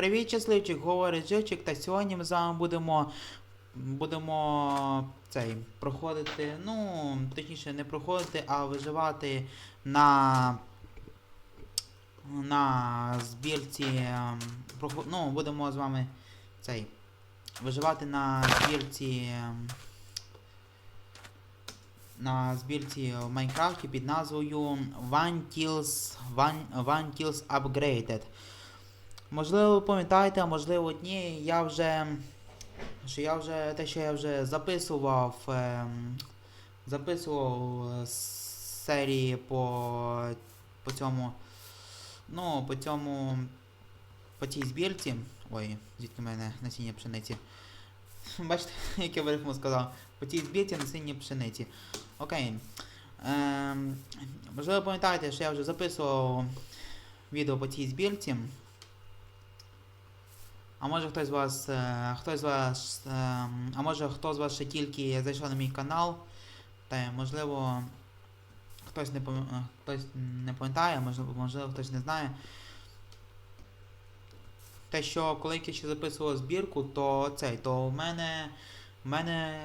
привіт, щасливчик, говорить Жичик, та сьогодні ми з вами будемо. Будемо цей проходити, ну, точніше, не проходити, а виживати на. На збірці. ем, Ну, будемо з вами цей. Виживати на збірці. ем, На збірці в Майнкрафті під назвою One Kills, One, One Kills Upgraded. Можливо, ви пам'ятаєте, а можливо ні. Я вже. Що я вже. Те, що я вже записував. ем, записував е, серії по, по цьому. Ну, по цьому. По цій збірці. Ой, звідки в мене насіння пшениці. Бачите, як я рифму сказав. По цій збірці насіння пшениці. Окей. Ем, можливо, пам'ятаєте, що я вже записував відео по цій збірці. А може хтось з вас. Е, хтось з вас. Е, а може хто з вас ще тільки зайшов на мій канал. Та можливо. Хтось не е, хтось не пам'ятає, можливо, можливо хтось не знає. Те, що коли я ще записував збірку, то цей, то в мене. В мене.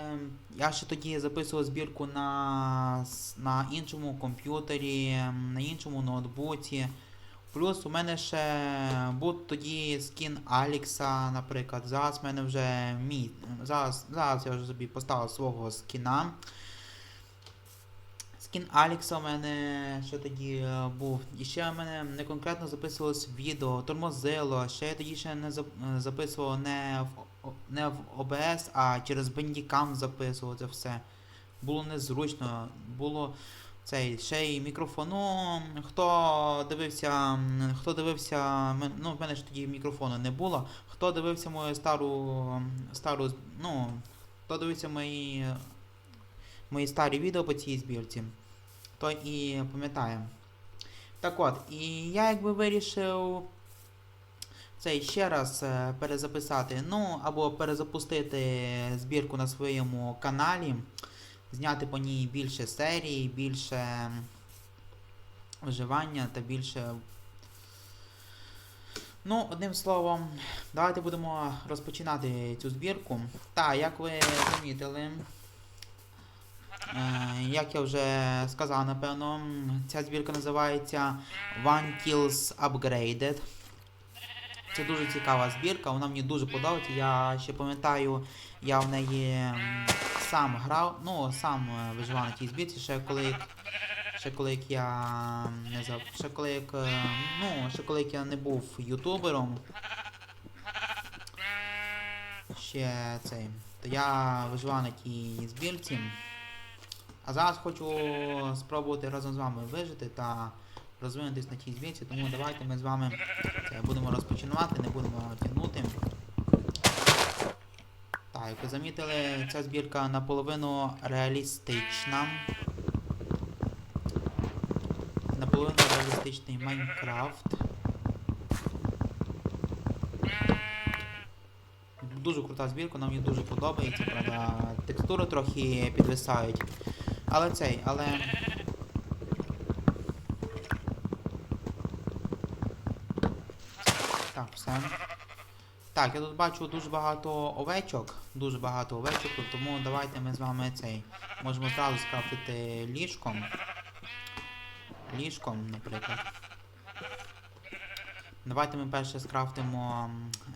Я ще тоді записував збірку на, на іншому комп'ютері, на іншому ноутбуці. Плюс у мене ще був тоді скін Алікса, наприклад. Зараз в мене вже мій. Зараз, зараз я вже собі поставив свого скіна. Скін Алікса у мене ще тоді е, був. І ще в мене не конкретно записувалось відео, тормозило. Ще я тоді ще не е, записував не в, не в OBS, а через Bandicam записував це все. Було незручно, було цей ще й мікрофон. Ну, хто дивився, хто дивився, ну, в мене ж тоді мікрофону не було. Хто дивився мою стару, стару, ну, хто дивився мої, мої старі відео по цій збірці, той і пам'ятає. Так от, і я якби вирішив цей ще раз е, перезаписати, ну, або перезапустити збірку на своєму каналі зняти по ній більше серій, більше виживання та більше. Ну, одним словом, давайте будемо розпочинати цю збірку. Так, як ви замітили, е, як я вже сказав, напевно, ця збірка називається One Kills Upgraded. Це дуже цікава збірка, вона мені дуже подобається. Я ще пам'ятаю, я в неї сам грав, ну, сам е, виживав на тій збірці, ще коли як, ще коли як я не за, ще коли як, е, ну, ще коли як я не був ютубером. Ще цей. То я виживав на тій збірці. А зараз хочу спробувати разом з вами вижити та розвинутись на тій збірці, тому давайте ми з вами це, будемо розпочинати, не будемо тягнути. Так, як ви замітили, ця збірка наполовину реалістична. Наполовину реалістичний Майнкрафт. Дуже крута збірка, вона мені дуже подобається, правда. Текстури трохи підвисають. Але цей, але. Так, все. Так, я тут бачу дуже багато овечок. Дуже багато овечок, тому давайте ми з вами цей. Можемо зразу скрафтити ліжком. Ліжком, наприклад. Давайте ми перше скрафтимо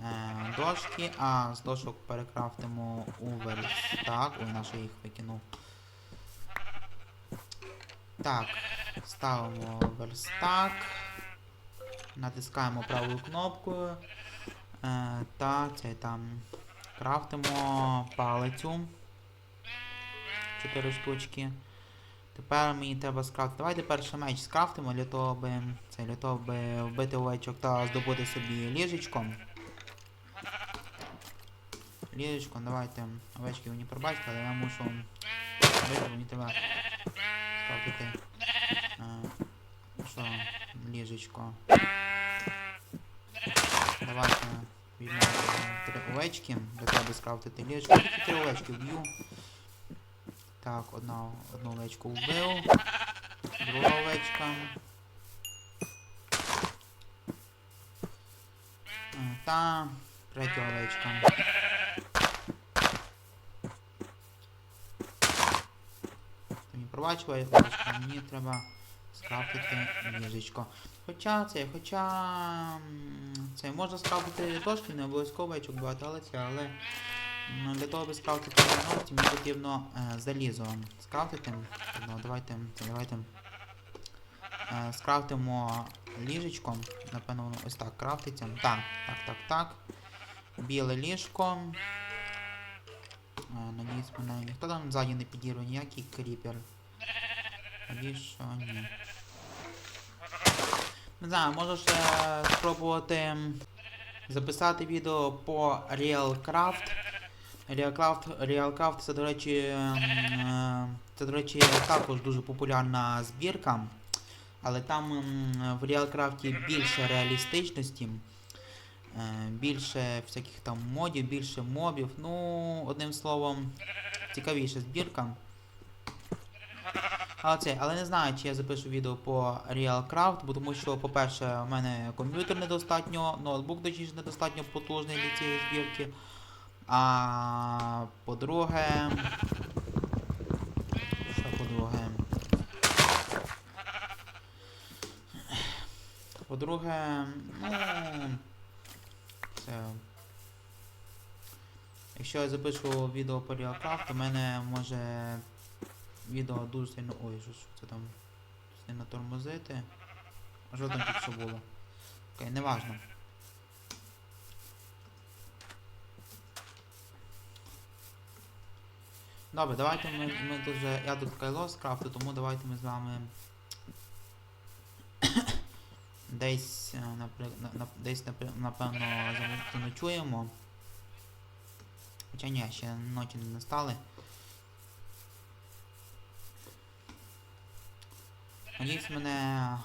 е, дошки, а з дошок перекрафтимо у верстак. Ой, наш я їх викинув. Так, ставимо верстак. Натискаємо правою кнопкою. Е, та це там. Крафтимо палицю. 4 штучки. Тепер мені треба скрафтити. Давайте перший меч скрафтимо для того, аби, це, для того, аби вбити овечок та здобути собі ліжечком. Ліжечком, давайте. Овечки не пробачте, але я мушу вбити, мені треба скрафтити. Е, що, ліжечко. Давайте візьмемо три овечки. Для того скрафтити ліжко. Три овечки вб'ю. Так, одна, одну овечку вбив. Друга овечка. Е, Та третя овечка. Ти мені пробачила, овечка, мені треба скрафтити ліжечко. Хоча це, хоча це можна скрафтити дошки, не обов'язково овечок багато, але це, але для того, аби скрафтити ногті, мені потрібно е, залізо скрафтити. Ну, давайте, давайте е, скрафтимо ліжечко. Напевно, воно ось так крафтиться. Так, так, так, так. Біле ліжко. Е, Надіюсь, мене ніхто там ззаді не підірве, ніякий кріпер. Надіюсь, що ні. Не знаю, можу ще спробувати записати відео по RealCraft. RealCraft, RealCraft це, до речі, е, це, до речі, також дуже популярна збірка. Але там в RealCraft більше реалістичності, е, більше всяких там модів, більше мобів. Ну, одним словом, цікавіша збірка. Але це, але не знаю, чи я запишу відео по RealCraft, бо тому що, по-перше, у мене комп'ютер недостатньо, ноутбук точніше недостатньо потужний для цієї збірки. А по-друге. Що по-друге? По-друге, ну. Це. Якщо я запишу відео по RealCraft, в мене може відео дуже сильно. Ой, що, що це там? Сильно тормозити. А що там тільки що було? Окей, неважно. Добре, давайте ми, ми тут. Я тут кайло скрафту, тому давайте ми з вами. десь, е, напри- на, на, десь напевно зано- заночуємо. Хоча ні, ще ночі не настали. Надіюсь, мене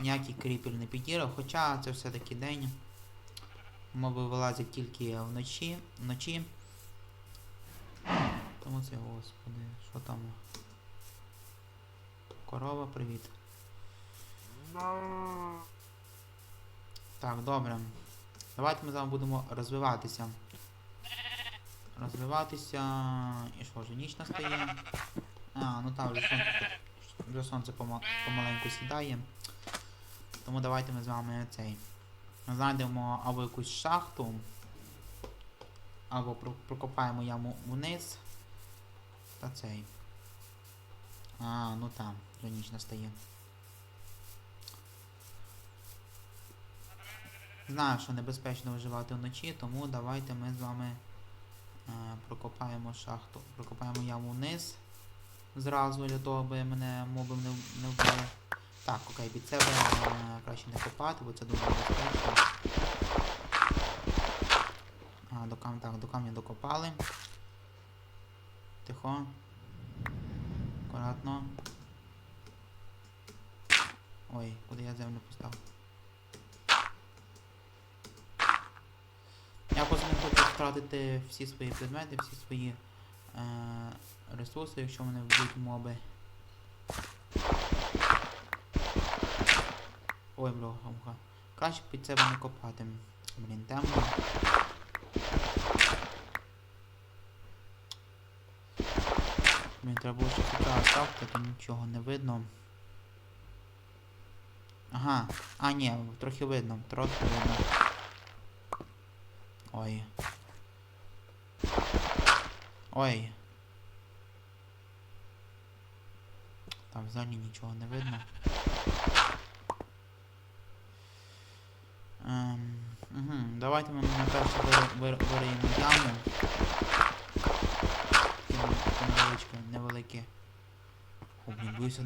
ніякий кріпер не підірав, хоча це все-таки день. Моби вилазять тільки вночі. вночі. Тому це, господи, що там? Корова, привіт. Так, добре. Давайте ми з вами будемо розвиватися. Розвиватися. І що вже ніч настає? А, ну так, вже сонце, вже сонце пома- помаленьку сідає. Тому давайте ми з вами цей. Знайдемо або якусь шахту, або прокопаємо яму вниз. Та цей. А, ну там, вже ніч настає. Знаю, що небезпечно виживати вночі, тому давайте ми з вами е, прокопаємо шахту. Прокопаємо яму вниз. Зразу для того, аби мене моби не, не вбили. Так, окей, під себе краще не копати, бо це дуже небезпечно. А, до кам... так, до камня докопали. Тихо. Акуратно. Ой, куди я землю поставив? Я просто не хочу втратити всі свої предмети, всі свої е, ресурси, якщо мене вб'ють моби. Ой, бляха. Краще під себе не копати. Блін, темно. Блін, треба було ще хоча ставити, то нічого не видно. Ага. А, ні, трохи видно, трохи видно. Ой. Ой. Там взагалі нічого не видно. Ем, угу. Давайте ми на перше вир- вир- вириємо яму. Невеличке, невелике. О, боюся,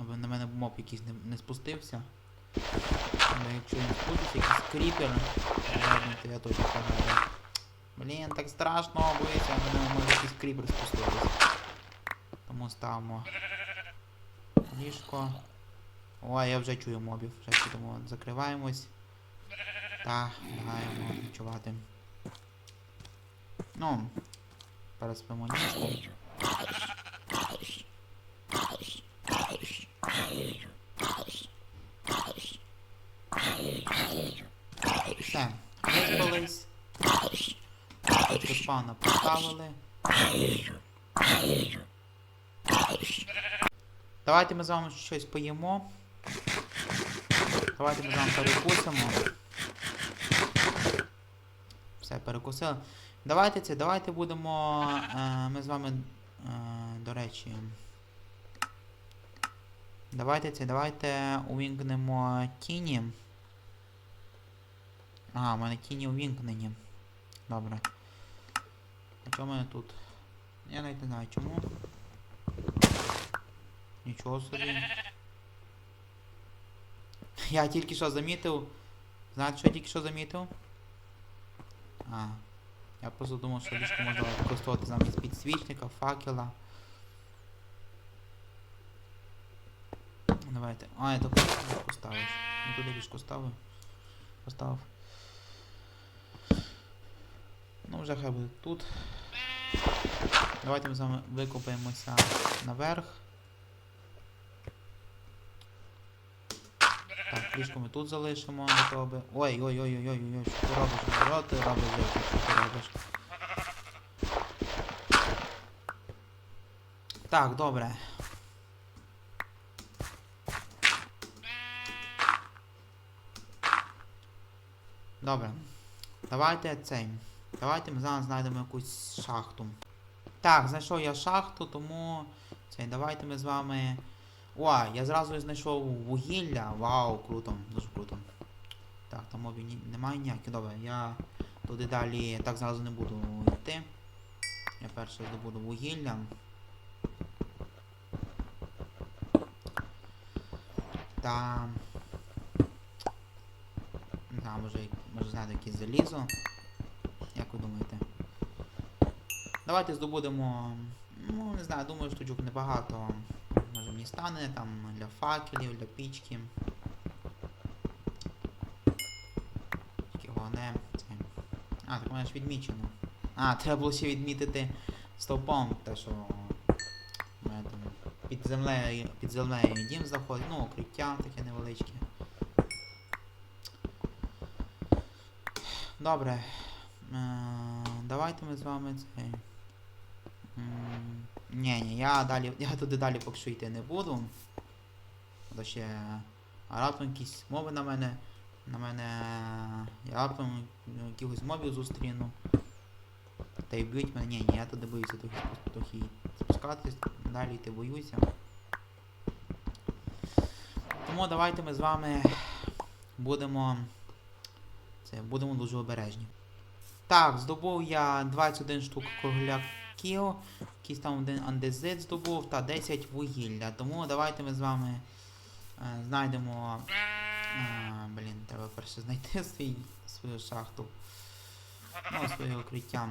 аби на мене моб якийсь не, не спустився. Бо якщо він спуститься, якийсь кріпер, то я точно пограю. Блін, так страшно, боюся, на мене може якийсь кріпер спуститись. Тому ставимо ліжко. Ой, я вже чую мобів, вже тому закриваємось. Та, лягаємо ночувати. Ну, переспимо ліжко. Все. З спавна поставили. Давайте ми з вами щось поїмо. Давайте ми з вами перекусимо. Все, перекусили. Давайте це, давайте будемо. Е, ми з вами. Е, до речі. Давайте це, давайте увімкнемо тіні. Ага, в мене тіні увімкнені. Добре. А чому мене тут? Я навіть не знаю чому. Нічого собі. Я тільки що замітив. Знаєте, що я тільки що замітив? А. Я просто думав, що ліжко можна використовувати замість підсвічника, факела. Давайте. А, я таку ліжко ставив. Ну туди ліжко ставив. Поставив. Ну вже хай буде тут. Давайте ми з вами викопаємося наверх. Так, ліжко ми тут залишимо, не того би. Ой, ой, ой, ой, ой, ой, що ти робиш? Що ти робиш, Що ти робиш? Так, добре. Добре. Давайте цей. Давайте ми зараз знайдемо якусь шахту. Так, знайшов я шахту, тому цей, давайте ми з вами. О, я зразу знайшов вугілля. Вау, круто, дуже круто. Так, там мові ні- немає ніяких. Добре, я туди далі так зразу не буду йти. Я перше здобуду вугілля. Та. Знаю, може, може знайду якесь залізо. Як ви думаєте? Давайте здобудемо. Ну, не знаю, думаю, штучок небагато. Може мені стане там для факелів, для пічки. Головне. Це. А, так мене ж відмічено. А, треба було ще відмітити стовпом, те, що мене там під землею, під землею дім знаходить, ну, укриття таке невеличке. Добре. Е, давайте ми з вами цей. Ні, ні, я далі. Я туди далі поки що йти не буду. То ще. Раптом якісь мови на мене. На мене. Я раптом якихось мобів зустріну. Та й б'ють мене. Ні, ні, я туди боюся трохи, трохи спускатись, далі йти боюся. Тому давайте ми з вами будемо. Це будемо дуже обережні. Так, здобув я 21 штук кругляків, якийсь там один андезит здобув та 10 вугілля. Тому давайте ми з вами е, знайдемо. Е, блін, треба перше знайти свій, свою шахту. Ну, своє укриття.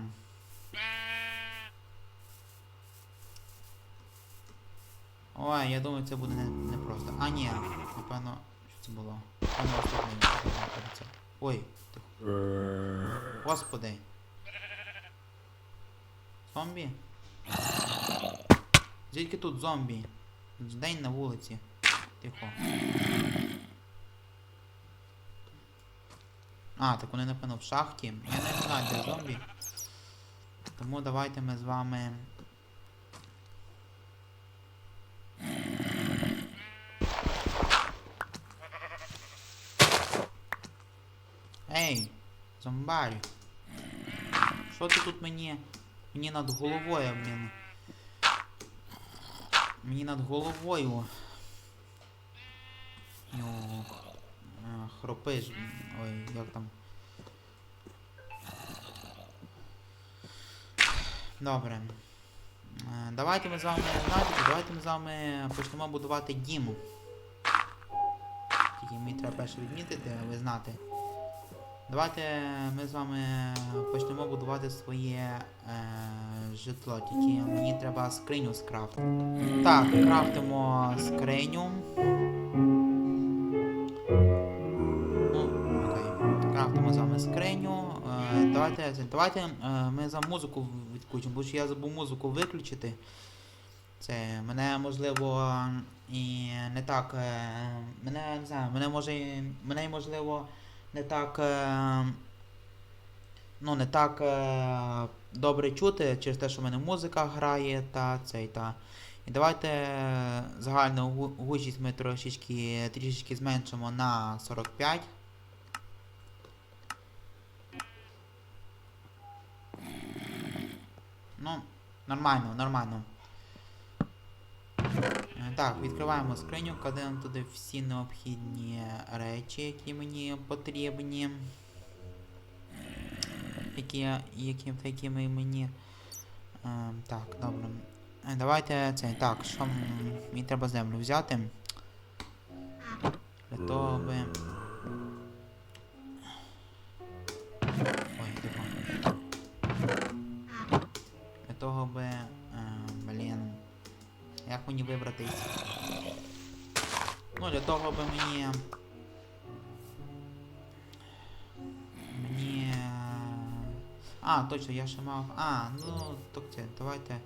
Ой, я думаю, це буде не, не. А, ні, напевно, що це було? Ой, тихо. Господи. Зомбі? Звідки тут зомбі? День на вулиці. Тихо. А, так вони напевно в шахті. Я не знаю, де зомбі. Тому давайте ми з вами. Ей, зомбарі. Що ти тут мені. Мені над головою, блін. Мені над головою. Хропиш. Ой, як там. Добре. Давайте ми з вами. Знаєте, давайте ми з вами почнемо будувати дім. Тільки мені треба перше відмітити, ви знати. Давайте ми з вами почнемо будувати своє е, житло. Тільки мені треба скриню скрафтити. Так, крафтимо скриню. Ну, окей. Крафтимо з вами скриню. Е, давайте, давайте е, ми за музику відключимо, бо я забув музику виключити. Це мене можливо і не так. Е, мене не знаю, мене може. Мене можливо не так. Е, ну, не так. Е, добре чути через те, що в мене музика грає та цей та. І давайте е, загальну гу- гучність ми трошечки трішечки зменшимо на 45. Ну, нормально, нормально. Е, Так, відкриваємо скриню, кладемо туди всі необхідні речі, які мені потрібні. Які, які, якими мені. Е, так, добре. Е, Давайте це. Так, що мені треба землю взяти. Для того аби. Ой, тихо. Для того аби. Як мені вибратись? Ну, для того, аби мені. Мені. А, точно, я ще мав. А, ну, так це, давайте.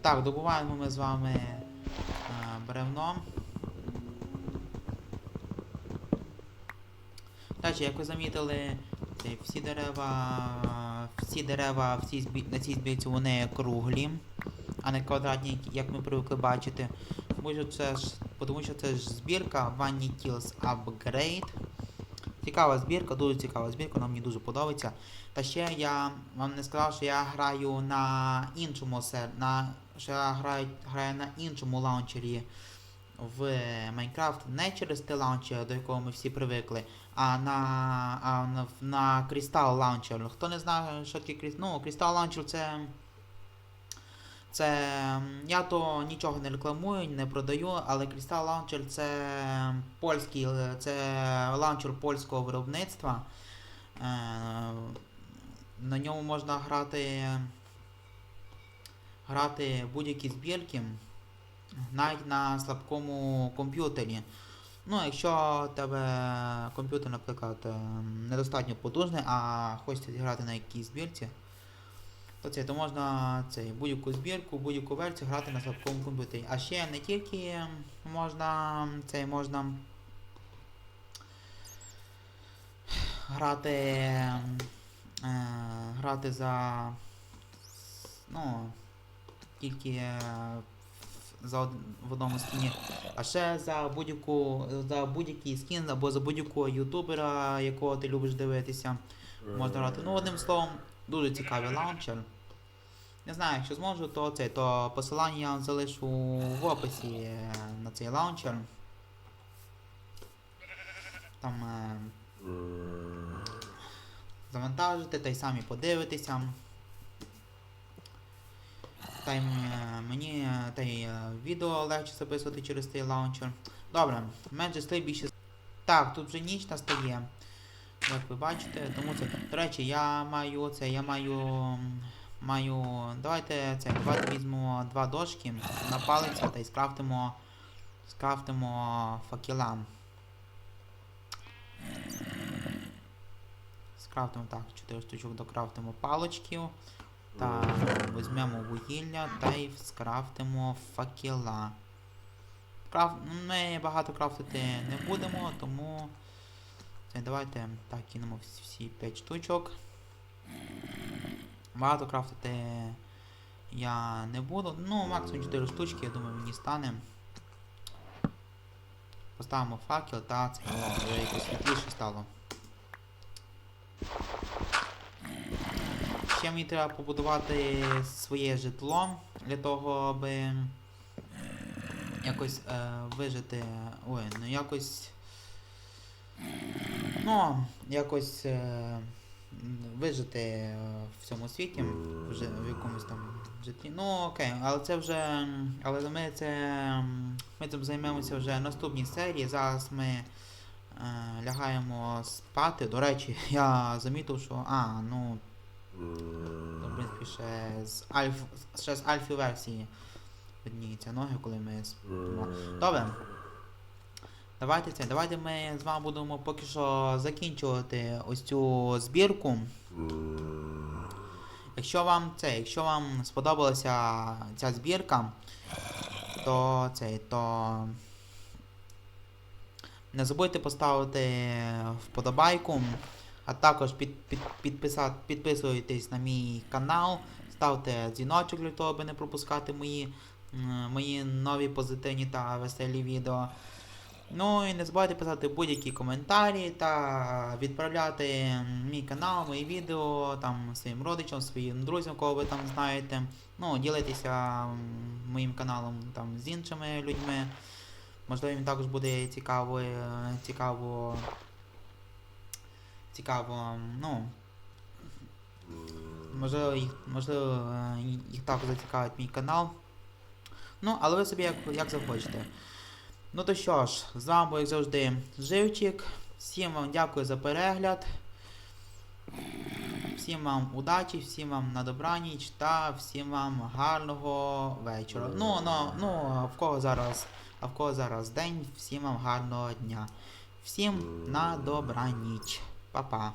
Так, добуваємо ми з вами е, бревно. Далі, як ви замітили, всі дерева. Всі дерева в цій збі... на цій збірці вони круглі, а не квадратні, як ми привикли бачити. Тому що це ж, тому що це ж збірка Vanny Kills Upgrade. Цікава збірка, дуже цікава збірка, вона мені дуже подобається. Та ще я вам не сказав, що я граю на іншому сер... на що я граю, граю на іншому лаунчері в Майнкрафт не через те лаунчер, до якого ми всі привикли, а на, а на, на Crystal Launcher. Хто не знає, що таке Crystal, ну, Crystal Launcher це. Це. Я то нічого не рекламую, не продаю, але Crystal Launcher це польський, е, це лаунчер польського виробництва. Е, На ньому можна грати. Грати будь-які збірки навіть на слабкому комп'ютері. Ну, якщо тебе комп'ютер, наприклад, е, недостатньо потужний, а хочеться зіграти на якійсь збірці, то це то можна цей, будь-яку збірку, будь-яку версію грати на слабкому комп'ютері. А ще не тільки можна цей можна грати, е, грати за ну, тільки е, за в одному скіні. А ще за будь-яку за будь-який скін або за будь-якого ютубера, якого ти любиш дивитися, можна грати. Ну, одним словом, дуже цікавий лаунчер. Не знаю, якщо зможу, то це, то посилання я вам залишу в описі е, на цей лаунчер. Там е, завантажите та й самі подивитеся. Та й е, мені е, та й відео легше записувати через цей лаунчер. Добре, менше слив більше. Так, тут вже ніч настає. Як ви бачите, тому це. До речі, я маю це, я маю. Маю. Давайте це, давайте візьмемо два дошки, напалимося та й скрафтимо. Скрафтимо факела. Скрафтимо так, 4 штучок докрафтимо палочків. Та візьмемо вугілля та й скрафтимо факела. Краф... Ми багато крафтити не будемо, тому давайте так кинемо всі 5 штучок. Багато крафтити я не буду. Ну, максимум 4 штучки, я думаю, мені стане. Поставимо факел та це вже якось світліше стало. Ще мені треба побудувати своє житло для того, аби якось е, вижити. Ой, ну якось. Ну, якось е, вижити е, в цьому світі, вже в якомусь там житлі. Ну окей, але це вже. Але ми це. Ми цим займемося вже в наступній серії. Зараз ми е, лягаємо спати. До речі, я замітив, що. А, ну. Ну, в принципі, ще з альф, ще з альфі версії видніються ноги, коли ми спимо. Добре. Давайте це. Давайте ми з вами будемо поки що закінчувати ось цю збірку. Якщо вам це, якщо вам сподобалася ця збірка, то цей, то не забудьте поставити вподобайку А також під, під, підписа, підписуйтесь на мій канал, ставте дзвіночок для того, аби не пропускати мої, мої нові позитивні та веселі відео. Ну і не забувайте писати будь-які коментарі та відправляти мій канал, мої відео там своїм родичам, своїм друзям, кого ви там знаєте. Ну, ділитися моїм каналом там з іншими людьми. Можливо, їм також буде цікаво, цікаво. Цікаво, ну. Можливо, їх, можливо, їх також зацікавить мій канал. Ну, але ви собі як, як захочете. Ну то що ж, з вами як завжди, Живчик. Всім вам дякую за перегляд. Всім вам удачі, всім вам на добраніч та всім вам гарного вечора. Ну, ну, ну, а в кого зараз, а в кого зараз день, всім вам гарного дня. Всім на добраніч. Па-па.